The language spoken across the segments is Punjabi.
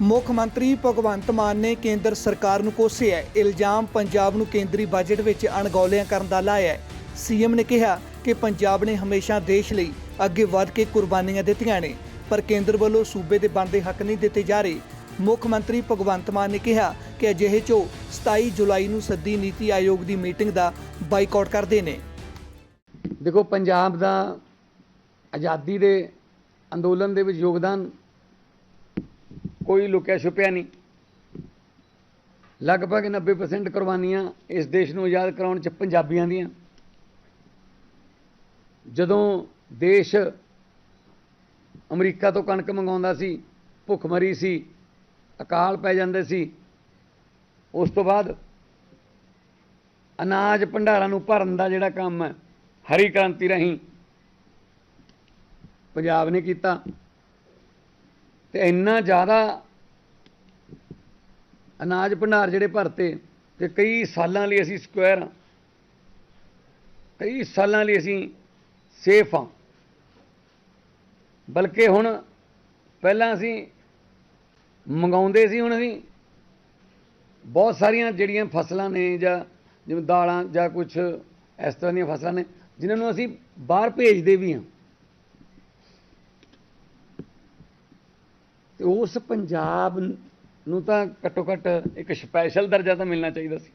ਮੁੱਖ ਮੰਤਰੀ ਭਗਵੰਤ ਮਾਨ ਨੇ ਕੇਂਦਰ ਸਰਕਾਰ ਨੂੰ ਕੋਸਿਆ ਇਲਜ਼ਾਮ ਪੰਜਾਬ ਨੂੰ ਕੇਂਦਰੀ ਬਜਟ ਵਿੱਚ ਅਣਗੌਲਿਆਂ ਕਰਨ ਦਾ ਲਾਇਆ ਹੈ। ਸੀਐਮ ਨੇ ਕਿਹਾ ਕਿ ਪੰਜਾਬ ਨੇ ਹਮੇਸ਼ਾ ਦੇਸ਼ ਲਈ ਅੱਗੇ ਵਧ ਕੇ ਕੁਰਬਾਨੀਆਂ ਦਿੱਤੀਆਂ ਨੇ, ਪਰ ਕੇਂਦਰ ਵੱਲੋਂ ਸੂਬੇ ਦੇ ਬਣਦੇ ਹੱਕ ਨਹੀਂ ਦਿੱਤੇ ਜਾ ਰਹੇ। ਮੁੱਖ ਮੰਤਰੀ ਭਗਵੰਤ ਮਾਨ ਨੇ ਕਿਹਾ ਕਿ ਅਜਿਹੇ 'ਚੋਂ 27 ਜੁਲਾਈ ਨੂੰ ਸੱਦੀ ਨੀਤੀ ਆਯੋਗ ਦੀ ਮੀਟਿੰਗ ਦਾ ਬਾਈਕਾਟ ਕਰਦੇ ਨੇ। ਦੇਖੋ, ਪੰਜਾਬ ਦਾ ਆਜ਼ਾਦੀ ਦੇ ਅੰਦੋਲਨ ਦੇ ਵਿੱਚ ਯੋਗਦਾਨ ਕੋਈ ਲੁਕਿਆ ਛੁਪਿਆ ਨਹੀਂ। ਲਗਭਗ 90% ਕੁਰਬਾਨੀਆਂ ਇਸ ਦੇਸ਼ ਨੂੰ ਆਜ਼ਾਦ ਕਰਾਉਣ ਚ ਪੰਜਾਬੀਆਂ ਦੀਆਂ। ਜਦੋਂ ਦੇਸ਼ ਅਮਰੀਕਾ ਤੋਂ ਕਣਕ ਮੰਗਾਉਂਦਾ ਸੀ, ਭੁੱਖਮਰੀ ਸੀ, ਅਕਾਲ ਪੈ ਜਾਂਦੇ ਸੀ, ਉਸ ਤੋਂ ਬਾਅਦ ਅਨਾਜ ਭੰਡਾਰਾਂ ਨੂੰ ਭਰਨ ਦਾ ਜਿਹੜਾ ਕੰਮ ਹੈ, ਹਰੀ ਕ੍ਰਾਂਤੀ ਰਾਹੀਂ ਪੰਜਾਬ ਨੇ ਕੀਤਾ। ਤੇ ਇੰਨਾ ਜ਼ਿਆਦਾ ਅਨਾਜ ਭੰਡਾਰ ਜਿਹੜੇ ਭਰਤੇ, ਤੇ ਕਈ ਸਾਲਾਂ ਲਈ ਅਸੀਂ ਸਕੁਅਰ ਹਾਂ। ਕਈ ਸਾਲਾਂ ਲਈ ਅਸੀਂ ਸੇਫ ਹਾਂ। ਬਲਕਿ ਹੁਣ ਪਹਿਲਾਂ ਅਸੀਂ ਮੰਗਾਉਂਦੇ ਸੀ, ਹੁਣ ਅਸੀਂ ਬਹੁਤ ਸਾਰੀਆਂ ਜਿਹੜੀਆਂ ਫਸਲਾਂ ਨੇ ਜਾਂ ਜਿਵੇਂ ਦਾਲਾਂ ਜਾਂ ਕੁਝ ਇਸ ਤਰ੍ਹਾਂ ਦੀਆਂ ਫਸਲਾਂ ਨੇ, ਜਿਨ੍ਹਾਂ ਨੂੰ ਅਸੀਂ ਬਾਹਰ ਭੇਜਦੇ ਵੀ ਹਾਂ। ਤੇ ਉਸ ਪੰਜਾਬ ਨੂੰ ਤਾਂ ਘੱਟੋ ਘੱਟ ਇੱਕ ਸਪੈਸ਼ਲ ਦਰਜਾ ਤਾਂ ਮਿਲਣਾ ਚਾਹੀਦਾ ਸੀ।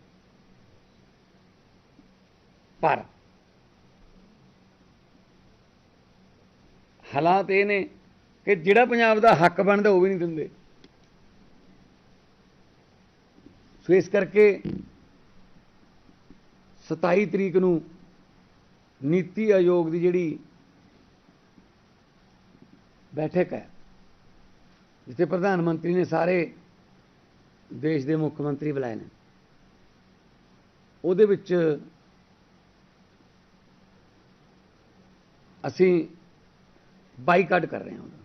ਪਰ ਹਾਲਾਤ ਇਹ ਨੇ ਕਿ ਜਿਹੜਾ ਪੰਜਾਬ ਦਾ ਹੱਕ ਬਣਦਾ ਉਹ ਵੀ ਨਹੀਂ ਦਿੰਦੇ। ਸੋ ਇਸ ਕਰਕੇ 27 ਤਰੀਕ ਨੂੰ ਨੀਤੀ ਆਯੋਗ ਦੀ ਜਿਹੜੀ ਬੈਠਕ ਹੈ ਜਿੱਥੇ ਪ੍ਰਧਾਨ ਮੰਤਰੀ ਨੇ ਸਾਰੇ ਦੇਸ਼ ਦੇ ਮੁੱਖ ਮੰਤਰੀ ਬੁਲਾਏ ਨੇ। ਉਹਦੇ ਵਿੱਚ ਅਸੀਂ ਬਾਈਕਾਟ ਕਰ ਰਹੇ ਹਾਂ ਉਹਦਾ।